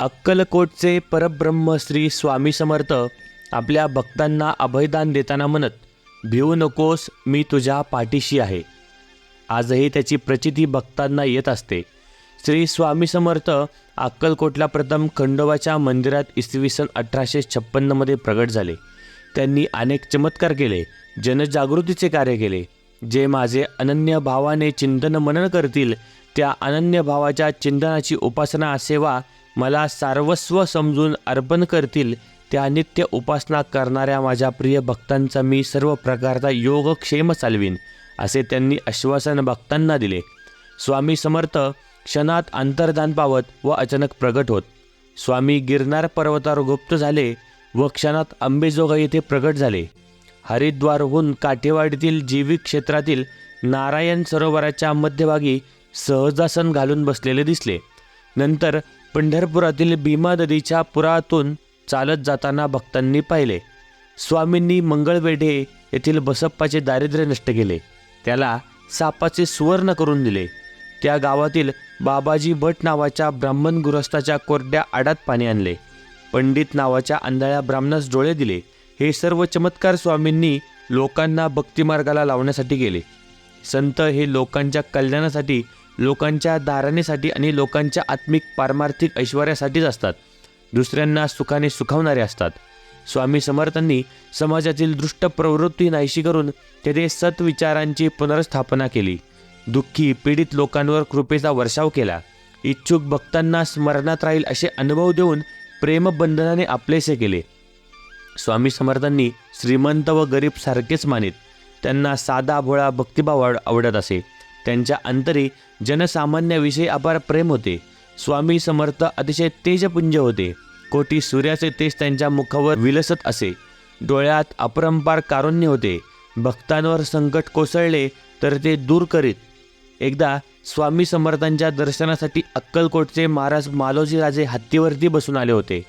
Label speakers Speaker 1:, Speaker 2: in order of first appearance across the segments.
Speaker 1: अक्कलकोटचे परब्रह्म श्री स्वामी समर्थ आपल्या भक्तांना अभयदान देताना म्हणत भिवू नकोस मी तुझ्या पाठीशी आहे. आजही त्याची प्रचिती भक्तांना येत असते. श्री स्वामी समर्थ अक्कलकोटला प्रथम खंडोबाच्या मंदिरात इसवी सन अठराशे छप्पन्नमध्ये प्रगट झाले. त्यांनी अनेक चमत्कार केले जनजागृतीचे कार्य केले जे माझे अनन्य भावाने चिंतन मनन करतील त्या अनन्य भावाच्या चिंतनाची उपासना सेवा मला सार्वस्व समजून अर्पण करतील त्या नित्य उपासना करणाऱ्या माझ्या प्रिय भक्तांचा मी सर्व प्रकारचा योगक्षेम चालवीन असे त्यांनी आश्वासन भक्तांना दिले. स्वामी समर्थ क्षणात अंतर्धान पावत व अचानक प्रगट होत. स्वामी गिरनार पर्वतावर गुप्त झाले व क्षणात अंबेजोगाई येथे प्रगट झाले. हरिद्वारहून काठेवाडीतील जीविक क्षेत्रातील नारायण सरोवराच्या मध्यभागी सहजासन घालून बसलेले दिसले. नंतर पंढरपुरातील भीमा नदीच्या पुरातून चालत जाताना भक्तांनी पाहिले. स्वामींनी मंगळवेढे येथील बसप्पाचे दारिद्र्य नष्ट केले. त्याला सापाचे सुवर्ण करून दिले. त्या गावातील बाबाजी भट नावाच्या ब्राह्मण गृहस्थाच्या कोरड्या आडात पाणी आणले. पंडित नावाच्या आंधळ्या ब्राह्मणास डोळे दिले. हे सर्व चमत्कार स्वामींनी लोकांना भक्तिमार्गाला लावण्यासाठी केले. संत हे लोकांच्या कल्याणासाठी लोकांच्या दारणेसाठी आणि लोकांच्या आत्मिक पारमार्थिक ऐश्वर्यासाठीच असतात. दुसऱ्यांना सुखाने सुखावणारे असतात. स्वामी समर्थांनी समाजातील दृष्ट प्रवृत्ती नाहीशी करून तेथे सत्विचारांची पुनर्स्थापना केली. दुःखी पीडित लोकांवर कृपेचा वर्षाव केला. इच्छुक भक्तांना स्मरणात राहील असे अनुभव देऊन प्रेमबंधनाने आपलेसे केले. स्वामी समर्थांनी श्रीमंत व गरीब सारखेच मानित. त्यांना साधा भोळा भक्तिभाव आवड- आवडत असे. त्यांच्या अंतरी जनसामान्याविषयी अपार प्रेम होते. स्वामी समर्थ अतिशय तेजपुंज होते. कोटी सूर्याचे तेज त्यांच्या मुखावर विलसत असे. डोळ्यात अपरंपार कारुण्य होते. भक्तांवर संकट कोसळले तर ते दूर करीत. एकदा स्वामी समर्थांच्या दर्शनासाठी अक्कलकोटचे महाराज मालोजी राजे हत्तीवरती बसून आले होते.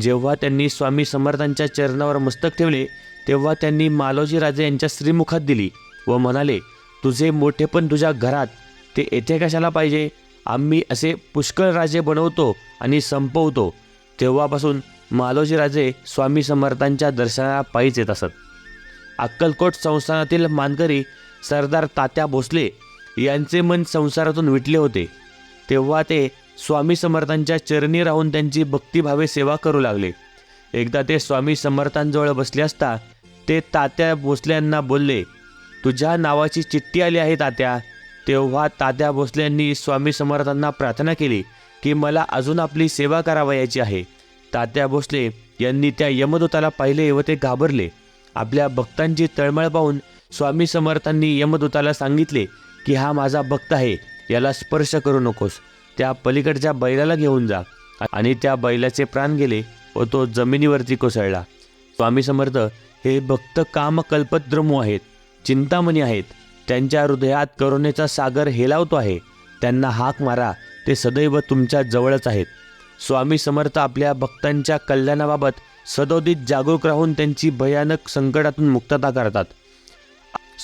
Speaker 1: जेव्हा त्यांनी स्वामी समर्थांच्या चरणावर मस्तक ठेवले तेव्हा त्यांनी मालोजी राजे यांच्या श्रीमुखात दिली व म्हणाले तुझे मोठेपण तुझ्या घरात. ते येथे कशाला पाहिजे? आम्ही असे पुष्कळ राजे बनवतो आणि संपवतो. तेव्हापासून मालोजी राजे स्वामी समर्थांच्या दर्शनाला पायीच येत असत. अक्कलकोट संस्थानातील मानकरी सरदार तात्या भोसले यांचे मन संसारातून विटले होते. तेव्हा ते स्वामी समर्थांच्या चरणी राहून त्यांची भक्तिभावे सेवा करू लागले. एकदा ते स्वामी समर्थांजवळ बसले असता ते तात्या भोसल्यांना बोलले तुझ्या नावाची चिठ्ठी आली आहे तात्या. तेव्हा तात्या भोसल्यांनी स्वामी समर्थांना प्रार्थना केली की मला अजून आपली सेवा करावयाची आहे. तात्या भोसले यांनी त्या यमदूताला पाहिले व ते घाबरले. आपल्या भक्तांची तळमळ पाहून स्वामी समर्थांनी यमदूताला सांगितले की हा माझा भक्त आहे याला स्पर्श करू नकोस. त्या पलीकडच्या बैलाला घेऊन जा. आणि त्या बैलाचे प्राण गेले व तो जमिनीवरती कोसळला. स्वामी समर्थ हे भक्त कामकल्पद्रमू आहेत चिंतामणी आहेत. त्यांच्या हृदयात करुणेचा सागर हेलावतो आहे. त्यांना हाक मारा ते सदैव तुमच्या जवळच आहेत. स्वामी समर्थ आपल्या भक्तांच्या कल्याणाबाबत सदोदित जागरूक राहून त्यांची भयानक संकटातून मुक्तता करतात.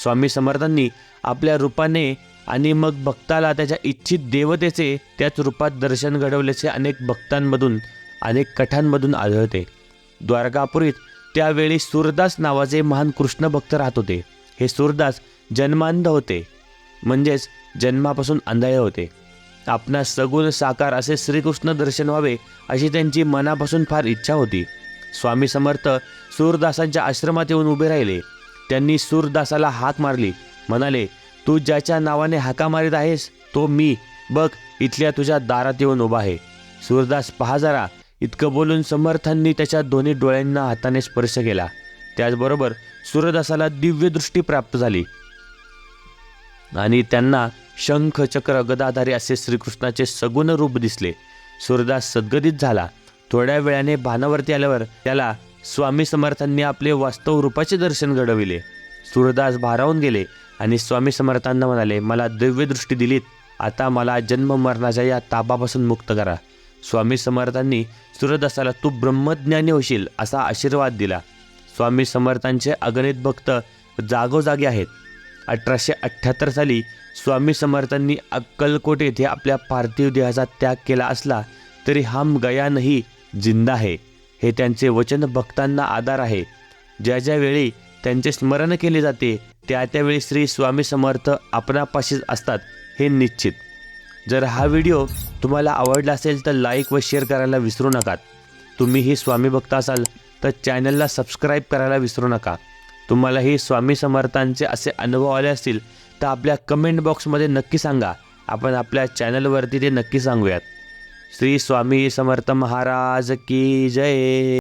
Speaker 1: स्वामी समर्थांनी आपल्या रूपाने आणि मग भक्ताला त्याच्या इच्छित देवतेचे त्याच रूपात दर्शन घडवल्याचे अनेक भक्तांमधून अनेक कथांमधून आढळते. द्वारकापुरीत त्यावेळी सूरदास नावाचे महान कृष्ण भक्त राहत होते. हे सूरदास जन्मांध होते म्हणजेच जन्मापासून आंधळे होते. आपणास सगुण साकार असे श्रीकृष्ण दर्शन व्हावे अशी त्यांची मनापासून फार इच्छा होती. स्वामी समर्थ सूरदासांच्या आश्रमात येऊन उभे राहिले. त्यांनी सूरदासाला हाक मारली. म्हणाले तू ज्याच्या नावाने हाका मारित आहेस तो मी. बघ इथल्या तुझ्या दारात येऊन उभा आहे. सूरदास पहा जरा. इतकं बोलून समर्थांनी त्याच्या दोन्ही डोळ्यांना हाताने स्पर्श केला. त्याचबरोबर सूरदासाला दिव्य दृष्टी प्राप्त झाली. आणि त्यांना शंख चक्र गदाधारी असे श्रीकृष्णाचे सगुण रूप दिसले. सूरदास सद्गदित झाला. थोड्या वेळाने भानावरती आल्यावर त्याला स्वामी समर्थांनी आपले वास्तव रूपाचे दर्शन घडविले. सूरदास भारावून गेले. आणि स्वामी समर्थांना म्हणाले मला दिव्यदृष्टी दिलीत. आता मला जन्म मरणाच्या या तापापासून मुक्त करा. स्वामी समर्थांनी सूर्यदासाला तू ब्रह्मज्ञानी होशील असा आशीर्वाद दिला. स्वामी समर्थांचे अगणित भक्त जागोजागी आहेत. अठराशे अठ्ठ्याहत्तर साली स्वामी समर्थांनी अक्कलकोट येथे आपल्या पार्थिव देहाचा त्याग केला असला तरी हम गया नाही जिंदा आहे हे त्यांचे वचन भक्तांना आधार आहे. ज्या ज्या वेळी त्यांचे स्मरण केले जाते त्या त्यावेळी श्री स्वामी समर्थ आपणापाशीच असतात हे निश्चित. जर हा व्हिडिओ तुम्हाला आवडला असेल तर लाईक व शेअर करायला विसरू नका. तुम्हीही स्वामी भक्त असाल तर चॅनलला सबस्क्राईब करायला विसरू नका. तुम्हालाही स्वामी समर्थांचे असे अनुभव आले असतील तर आपल्या कमेंट बॉक्समध्ये नक्की सांगा. आपण आपल्या चॅनलवरती ते नक्की सांगूयात. श्री स्वामी समर्थ महाराज की जय.